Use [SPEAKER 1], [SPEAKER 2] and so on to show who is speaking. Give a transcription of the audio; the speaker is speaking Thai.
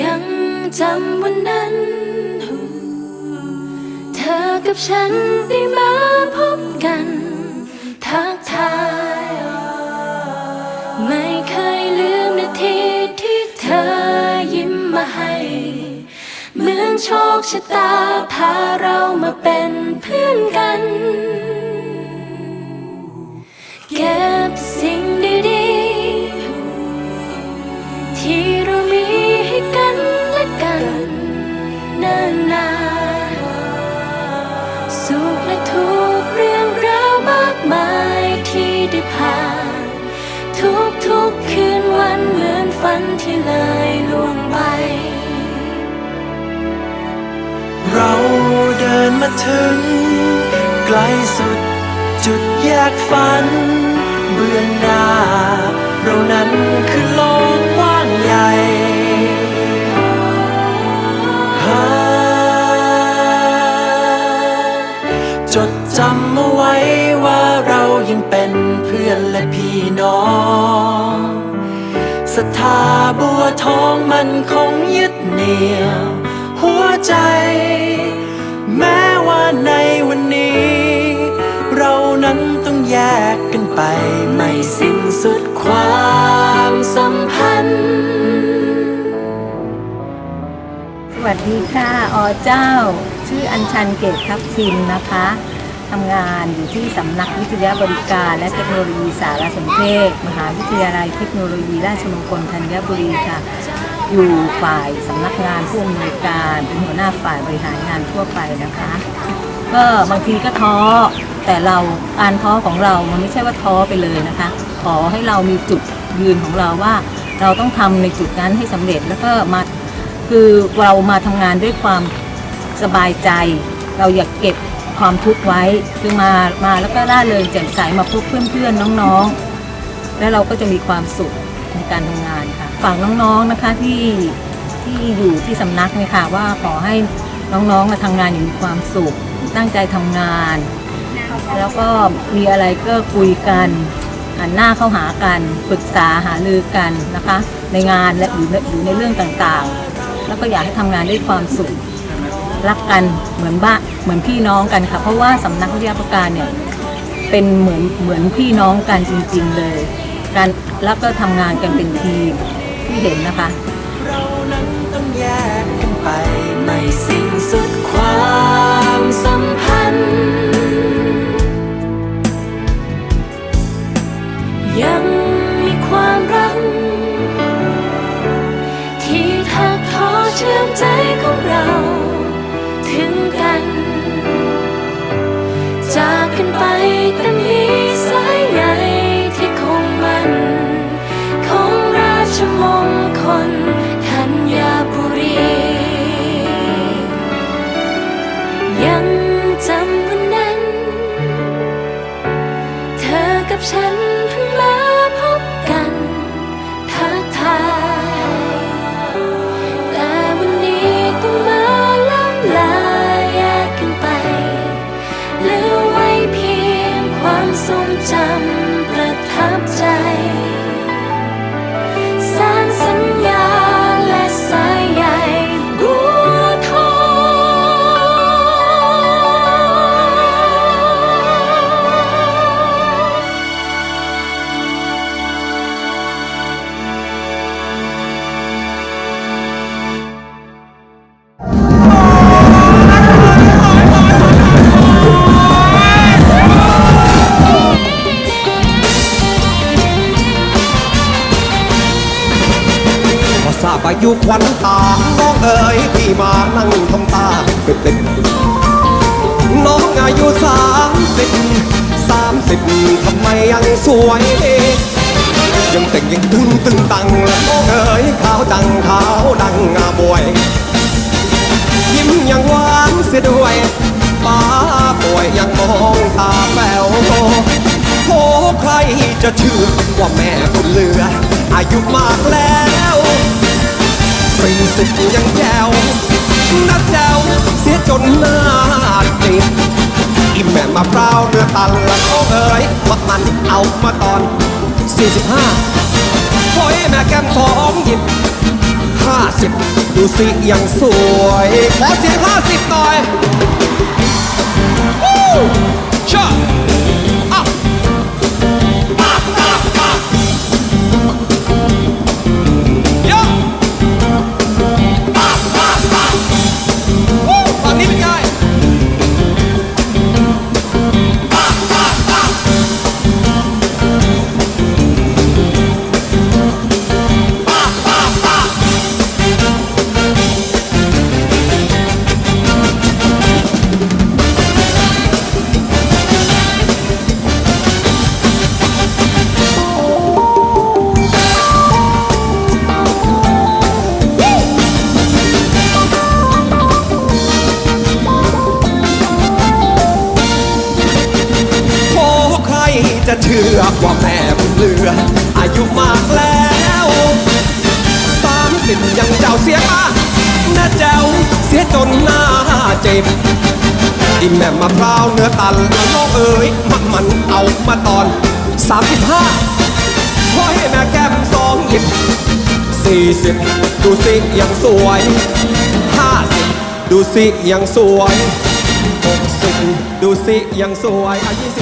[SPEAKER 1] ยังจำวันนั้น เธอกับฉันได้มาพบกัน ทักทาย ไม่เคยลืมนาทีที่เธอยิ้มมาให้ เหมือนโชคชะตาพาเรามาเป็นเพื่อนกัน และทุกเรื่องราวมากมายที่ได้ผ่าน ทุกๆคืนวันเหมือนฝันที่เลยล่วงไป
[SPEAKER 2] เราเดินมาถึง ไกลสุดจุดแยกฝัน เบื้องหน้า เรานั้นคือโลกกว้างใหญ่ จำเอาไว้ว่าเรายังเป็นเพื่อนและพี่น้องศรัทธาบัวทองมันคงยึดเหนี่ยว หัวใจ แม้ว่าในวันนี้ เรานั้นต้องแยกกันไป ไม่สิ้นสุดความสัมพันธ์
[SPEAKER 3] สวัสดีค่ะ อเจ้า ชื่ออัญชันเกตทับทิมนะคะ ทำงานอยู่ที่สำนักวิทยาบริการ และเทคโนโลยีสารสนเทศ มหาวิทยาลัยเทคโนโลยีราชมงคลธัญบุรีค่ะ อยู่ฝ่ายสำนักงานผู้อำนวยการเป็นหัวหน้าฝ่ายบริหารงานทั่วไปนะคะ ก็บางทีก็ท้อแต่เราการท้อของเรามันไม่ใช่ว่าท้อไปเลยนะคะ ขอให้เรามีจุดยืนของเราว่าเราต้องทำในจุดนั้นให้สำเร็จแล้วก็มาคือเรามาทำงานด้วยความสบายใจ เราอยากเก็บ ความทุกข์ไว้คือมามาแล้วก็ร่าเริงแจ่มใสมาพบเพื่อนๆน้องๆ แล้วเราก็จะมีความสุขในการทำงานค่ะฝากน้องๆนะคะที่ที่อยู่ที่สำนักเนี่ยค่ะว่าขอให้น้องๆมาทำงานอย่างมีความสุข ตั้งใจทำงาน แล้วก็มีอะไรก็คุยกันหันหน้าเข้าหากันปรึกษาหารือกันนะคะ ในงานและอยู่ในอยู่ในเรื่องต่างๆ แล้วก็อยากให้ทำงานด้วยความสุขรักกันเหมือนบ้า เหมือนพี่น้องกันค่ะ เพราะว่าสำนักวิทยาประการเนี่ยเป็นเหมือนเหมือนพี่น้องกันจริง ๆเลย การแล้วก็ทำงานกันเป็นทีมที่เห็นนะคะ
[SPEAKER 2] เรานั้นต้องแยกกันไปไม่สิ้นสุดความสัมพันธ์
[SPEAKER 1] ยังมีความรัก ที่ถักทอเชื่อมใจของเรา ไปแต่มีสายใยที่คงมันของราชมงคลธัญบุรี ยังจำวันนั้น เธอกับฉัน คว ทราบอา
[SPEAKER 4] ยุควันตา น้องเอ๋ยพี่มานั่งทำตาเป็นเด็กน้องอายุสามสิบสามสิบทำไมยังสวย ยังแต่งยังตึงตึงตังและน้องเอ๋ยขาวจังขาวดังงาบวย ยิ้มยังหวานเสียด้วยป้าป่วยยังมองตาแป๋วโอ้ใครจะเชื่อว่าแม่บุญเหลืออายุมากแล้ว สี่สิบยังแจวนักแจวเสียจนหน้าติดอีแม่มาพร้าวเรือตันละโอ้เอ๋ยมามันเอามาตอน 45โอ้ยแม่แก้มสองหยิบห้าสิสิบดูสิยังสวย ขอเสียงห้าสิบหน่อย จะเชื่อว่าแม่บุญเหลือ อายุมากแล้วสามสิบยังเจ้าเสียมาแน่แจ้วเสียจนหน้าเจ็บอีแม่มะพร้าวเนื้อตันน้องเอ๋ยมันมันเอามาตอนสามสิบห้าขอให้แม่แก้มสองหยิบสี่สิบดูสิยังสวยห้าสิบดูสิยังสวยหกสิบดูสิยังสวยอายุ